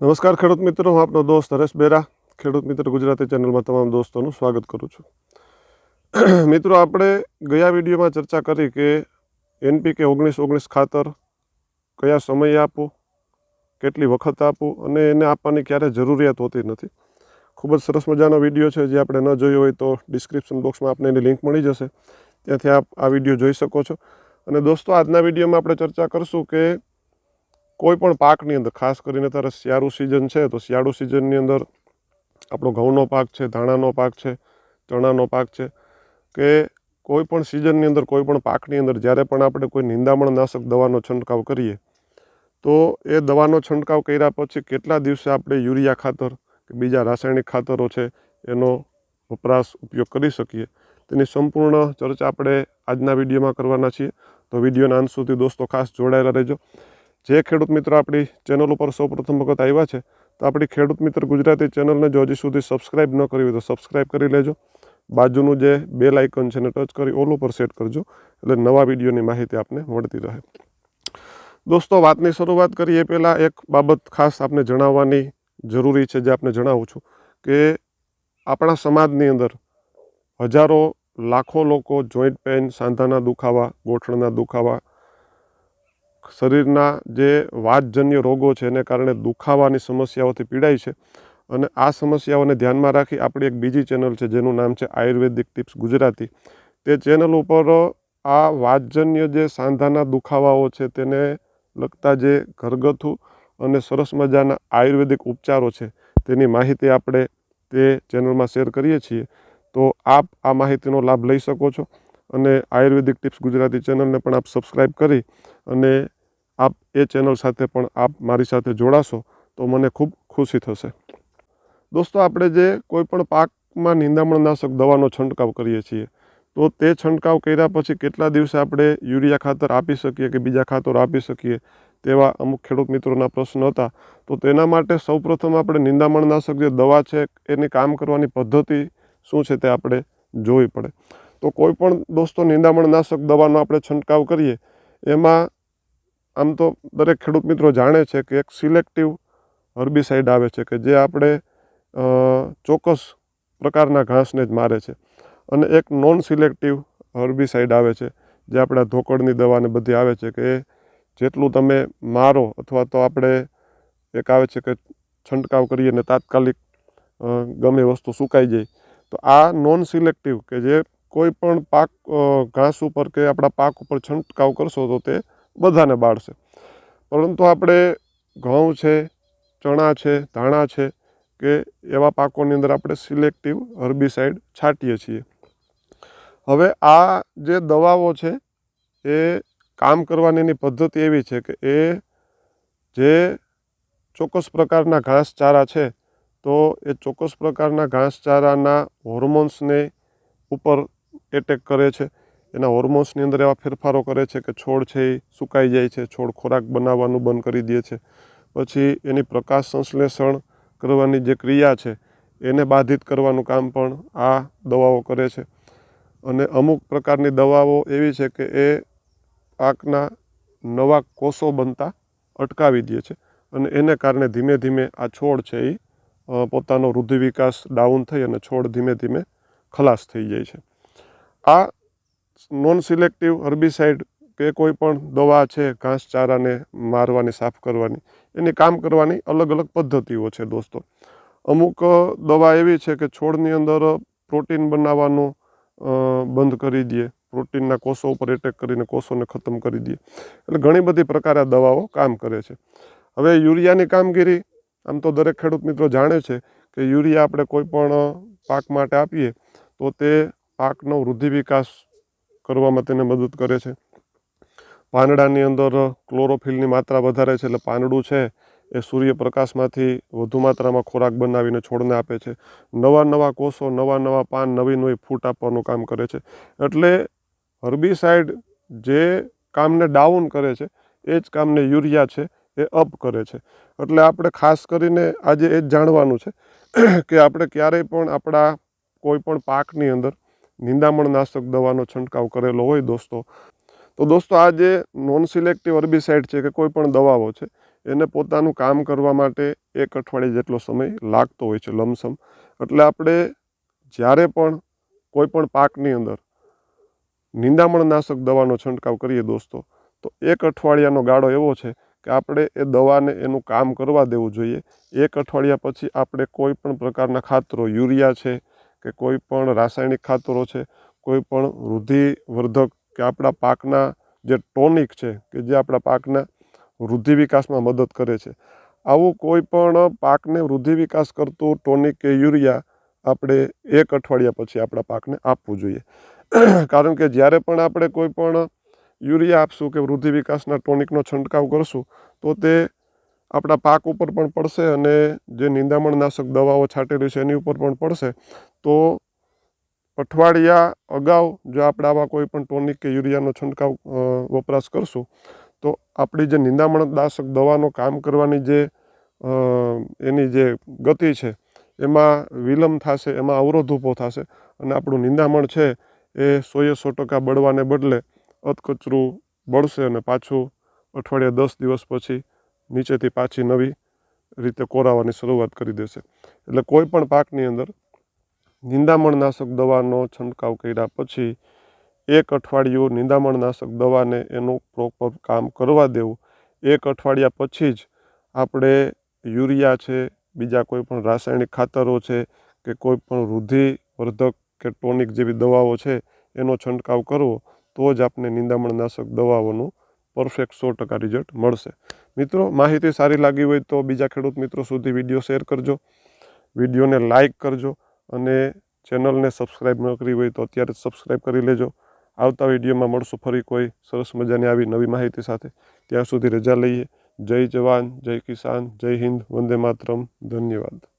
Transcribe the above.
નમસ્કાર ખેડૂત મિત્રો, હું આપનો દોસ્ત હરેશ બેરા. ખેડૂત મિત્ર ગુજરાતી ચેનલમાં તમામ દોસ્તોનું સ્વાગત કરું છું. મિત્રો, આપણે ગયા વિડીયોમાં ચર્ચા કરી કે એનપીકે ઓગણીસ ઓગણીસ ખાતર કયા સમયે આપવું, કેટલી વખત આપવું અને એને આપવાની ક્યારે જરૂરિયાત હોતી નથી. ખૂબ જ સરસ મજાનો વીડિયો છે. જે આપણે ન જોયો હોય તો ડિસ્ક્રિપ્શન બોક્સમાં આપને એની લિંક મળી જશે. ત્યાંથી આપ આ વીડિયો જોઈ શકો છો. અને દોસ્તો, આજના વિડીયોમાં આપણે ચર્ચા કરશું કે કોઈ પણ પાકની અંદર, ખાસ કરીને અત્યારે શિયાળુ સિઝન છે, તો શિયાળુ સિઝનની અંદર આપણો ઘઉંનો પાક છે, ધાણાનો પાક છે, ચણાનો પાક છે, કે કોઈ પણ સિઝનની અંદર, કોઈ પણ પાકની અંદર જ્યારે પણ આપણે કોઈ નિંદામણ નાશક દવાનો છંટકાવ કરીએ, તો એ દવાનો છંટકાવ કર્યા પછી કેટલા દિવસે આપણે યુરિયા ખાતર કે બીજા રાસાયણિક ખાતરો છે, એનો વપરાશ ઉપયોગ કરી શકીએ. તેની સંપૂર્ણ ચર્ચા આપણે આજના વિડીયોમાં કરવાના છીએ. તો વિડીયોના અંત સુધી દોસ્તો ખાસ જોડાયેલા રહેજો. જે ખેડૂત મિત્રો આપણી ચેનલ ઉપર સૌપ્રથમ વખત આવ્યા છે, તો આપણી ખેડૂત મિત્ર ગુજરાતી ચેનલને જો હજી સુધી સબસ્ક્રાઈબ ન કરી હોય તો સબસ્ક્રાઈબ કરી લેજો. બાજુનું જે બેલ આઇકન છે એને ટચ કરી ઓલ ઉપર સેટ કરજો, એટલે નવા વિડીયોની માહિતી આપને મળતી રહે. દોસ્તો, વાતની શરૂઆત કરીએ પહેલાં એક બાબત ખાસ આપને જણાવવાની જરૂરી છે જે આપને જણાવું છું, કે આપણા સમાજની અંદર હજારો લાખો લોકો જોઈન્ટ પેઇન સાંધાના દુખાવા, ગોઠણના દુખાવા શરીરના જે વાતજન્ય રોગો છે એને કારણે દુખાવાની સમસ્યાઓથી પીડાય છે. અને આ સમસ્યાઓને ધ્યાનમાં રાખી આપણી એક બીજી ચેનલ છે, જેનું નામ છે આયુર્વેદિક ટિપ્સ ગુજરાતી. તે ચેનલ ઉપર આ વાતજન્ય જે સાંધાના દુખાવાઓ છે તેને લગતા જે ઘરગથ્થુ અને સરસ મજાના આયુર્વેદિક ઉપચારો છે, તેની માહિતી આપણે તે ચેનલમાં શેર કરીએ છીએ. તો આપ આ માહિતીનો લાભ લઈ શકો છો. અને આયુર્વેદિક ટિપ્સ ગુજરાતી ચેનલને પણ આપ સબસ્ક્રાઈબ કરી અને આપ એ ચેનલ સાથે પણ આપ મારી સાથે જોડાશો તો મને ખૂબ ખુશી થશે. દોસ્તો, આપણે જે કોઈપણ પાકમાં નિંદામણનાશક દવાનો છંટકાવ કરીએ છીએ, તો તે છંટકાવ કર્યા પછી કેટલા દિવસે આપણે યુરિયા ખાતર આપી શકીએ કે બીજા ખાતર આપી શકીએ તેવા અમુક ખેડૂત મિત્રોના પ્રશ્ન હતા. તો તેના માટે સૌપ્રથમ આપણે નિંદામણનાશક જે દવા છે, એની કામ કરવાની પદ્ધતિ શું છે તે આપણે જોવી પડે. તો કોઈ પણ દોસ્તો નિંદામણનાશક દવાનો આપણે છંટકાવ કરીએ, એમાં આમ તો દરેક ખેડૂત મિત્રો જાણે છે કે એક સિલેક્ટિવ હર્બિસાઇડ આવે છે કે જે આપણે ચોક્કસ પ્રકારના ઘાસને જ મારે છે. અને એક નોન સિલેક્ટિવ હર્બિસાઇડ આવે છે, જે આપણા ધોકડની દવાને બધી આવે છે કે જેટલું તમે મારો અથવા તો આપણે એક આવે છે કે છંટકાવ કરીએ ને તાત્કાલિક ગમે વસ્તુ સુકાઈ જાય, તો આ નોન સિલેક્ટિવ કે જે કોઈ પણ પાક ઘાસ ઉપર કે આપણા પાક ઉપર છંટકાવ કરશો તો તે બધાને બાળશે. પરંતુ આપણે ઘઉં છે, ચણા છે, ધાણા છે કે એવા પાકોની અંદર આપણે સિલેક્ટિવ હર્બિસાઇડ છાંટીએ છીએ. હવે આ જે દવાઓ છે એ કામ કરવાની એની પદ્ધતિ એવી છે કે એ જે ચોક્કસ પ્રકારના ઘાસચારા છે તો એ ચોક્કસ પ્રકારના ઘાસચારાના હોર્મોન્સને ઉપર એટેક કરે છે. એના હોર્મોન્સની અંદર એવા ફેરફારો કરે છે કે છોડ છે એ સુકાઈ જાય છે, છોડ ખોરાક બનાવવાનું બંધ કરી દે છે. પછી એની પ્રકાશ સંશ્લેષણ કરવાની જે ક્રિયા છે, એને બાધિત કરવાનું કામ પણ આ દવાઓ કરે છે. અને અમુક પ્રકારની દવાઓ એવી છે કે એ પાકના નવા કોષો બનતા અટકાવી દે છે. અને એને કારણે ધીમે ધીમે આ છોડ છે એ પોતાનો વૃદ્ધિ વિકાસ ડાઉન થઈ અને છોડ ધીમે ધીમે ખલાસ થઈ જાય છે. આ નોન સિલેક્ટિવ હર્બિસાઇડ કે કોઈ પણ દવા છે ઘાસચારાને મારવાની, સાફ કરવાની, એની કામ કરવાની અલગ અલગ પદ્ધતિઓ છે દોસ્તો. અમુક દવા એવી છે કે છોડની અંદર પ્રોટીન બનાવવાનું બંધ કરી દે, પ્રોટીનના કોષો ઉપર એટેક કરીને કોષોને ખતમ કરી દે. એટલે ઘણી બધી પ્રકારે દવાઓ કામ કરે છે. હવે યુરિયાની કામગીરી, આમ તો દરેક ખેડૂત મિત્રો જાણે છે કે યુરિયા આપણે કોઈ પણ પાક માટે આપીએ, તો તે પાકનો વૃદ્ધિ વિકાસ કરવામાં તેને મદદ કરે છે. પાંદડાની અંદર ક્લોરોફિલની માત્રા વધારે છે એટલે પાંદડું છે એ સૂર્યપ્રકાશમાંથી વધુ માત્રામાં ખોરાક બનાવીને છોડને આપે છે. નવા નવા કોષો, નવા નવા પાન, નવી નવી ફૂટ આપવાનું કામ કરે છે. એટલે હર્બિસાઇડ જે કામને ડાઉન કરે છે, એ જ કામને યુરિયા છે, એ અપ કરે છે. એટલે આપણે ખાસ કરીને આજે એ જ જાણવાનું છે કે આપણે ક્યારેય પણ આપણા કોઈ પણ પાકની અંદર નિંદામણનાશક દવાનો છંટકાવ કરેલો હોય દોસ્તો. તો દોસ્તો, આ જે નોન સિલેક્ટિવ અર્બિસાઇડ છે કે કોઈ પણ દવાઓ છે, એને પોતાનું કામ કરવા માટે એક અઠવાડિયે જેટલો સમય લાગતો હોય છે, લમસમ. એટલે આપણે જ્યારે પણ કોઈ પણ પાકની અંદર નિંદામણનાશક દવાનો છંટકાવ કરીએ દોસ્તો, તો એક અઠવાડિયાનો ગાળો એવો છે કે આપણે એ દવાને એનું કામ કરવા દેવું જોઈએ. એક અઠવાડિયા પછી આપણે કોઈ પણ પ્રકારના ખાતરો, યુરિયા છે કે કોઈ પણ રાસાયણિક ખાતરો છે, કોઈ પણ વૃદ્ધિવર્ધક કે આપણા પાકના જે ટોનિક છે કે જે આપણા પાકના વૃદ્ધિ વિકાસમાં મદદ કરે છે. આવું કોઈ પણ પાકને વૃદ્ધિ વિકાસ કરતું ટોનિક કે યુરિયા આપણે એક અઠવાડિયા પછી આપણા પાકને આપવું જોઈએ. કારણ કે જ્યારે પણ આપણે કોઈ પણ યુરિયા આપશું કે વૃદ્ધિ વિકાસના ટોનિકનો છંટકાવ કરશું, તો તે આપણા પાક ઉપર પણ પડશે અને જે નિંદામણનાશક દવાઓ છાંટેલી છે એની ઉપર પણ પડશે. તો અઠવાડિયા અગાઉ જો આપણે આવા કોઈ પણ ટોનિક કે યુરિયાનો છંટકાવ વપરાશ કરશું, તો આપણી જે નિંદામણનાશક દવાનો કામ કરવાની જે એની જે ગતિ છે, એમાં વિલંબ થશે, એમાં અવરોધ ઊભો થશે અને આપણું નિંદામણ છે એ સોએ સો ટકા બળવાને બદલે અધકચરું બળશે અને પાછું અઠવાડિયા દસ દિવસ પછી નીચેથી પાછી નવી રીતે કોરાવાની શરૂઆત કરી દેશે. એટલે કોઈ પણ પાકની અંદર નિંદામણનાશક દવાનો છંટકાવ કર્યા પછી એક અઠવાડિયું નિંદામણનાશક દવાને એનું પ્રોપર કામ કરવા દેવું. એક અઠવાડિયા પછી જ આપણે યુરિયા છે, બીજા કોઈ પણ રાસાયણિક ખાતરો છે કે કોઈ પણ વૃદ્ધિવર્ધક કે ટોનિક જેવી દવાઓ છે એનો છંટકાવ કરવો, તો જ આપણે નિંદામણનાશક દવાઓનું પરફેક્ટ સો ટકા રિઝલ્ટ મળશે. મિત્રો, માહિતી સારી લાગી હોય તો બીજા ખેડૂત મિત્રો સુધી વીડિયો શેર કરજો, વિડીયોને લાઇક કરજો અને ચેનલને સબસ્ક્રાઈબ ન કરી હોય તો અત્યારે જ સબસ્ક્રાઈબ કરી લેજો. આવતા વિડીયોમાં મળશું ફરી કોઈ સરસ મજાની આવી નવી માહિતી સાથે. ત્યાં સુધી રજા લઈએ. જય જવાન, જય કિસાન, જય હિન્દ, વંદે માતરમ. ધન્યવાદ.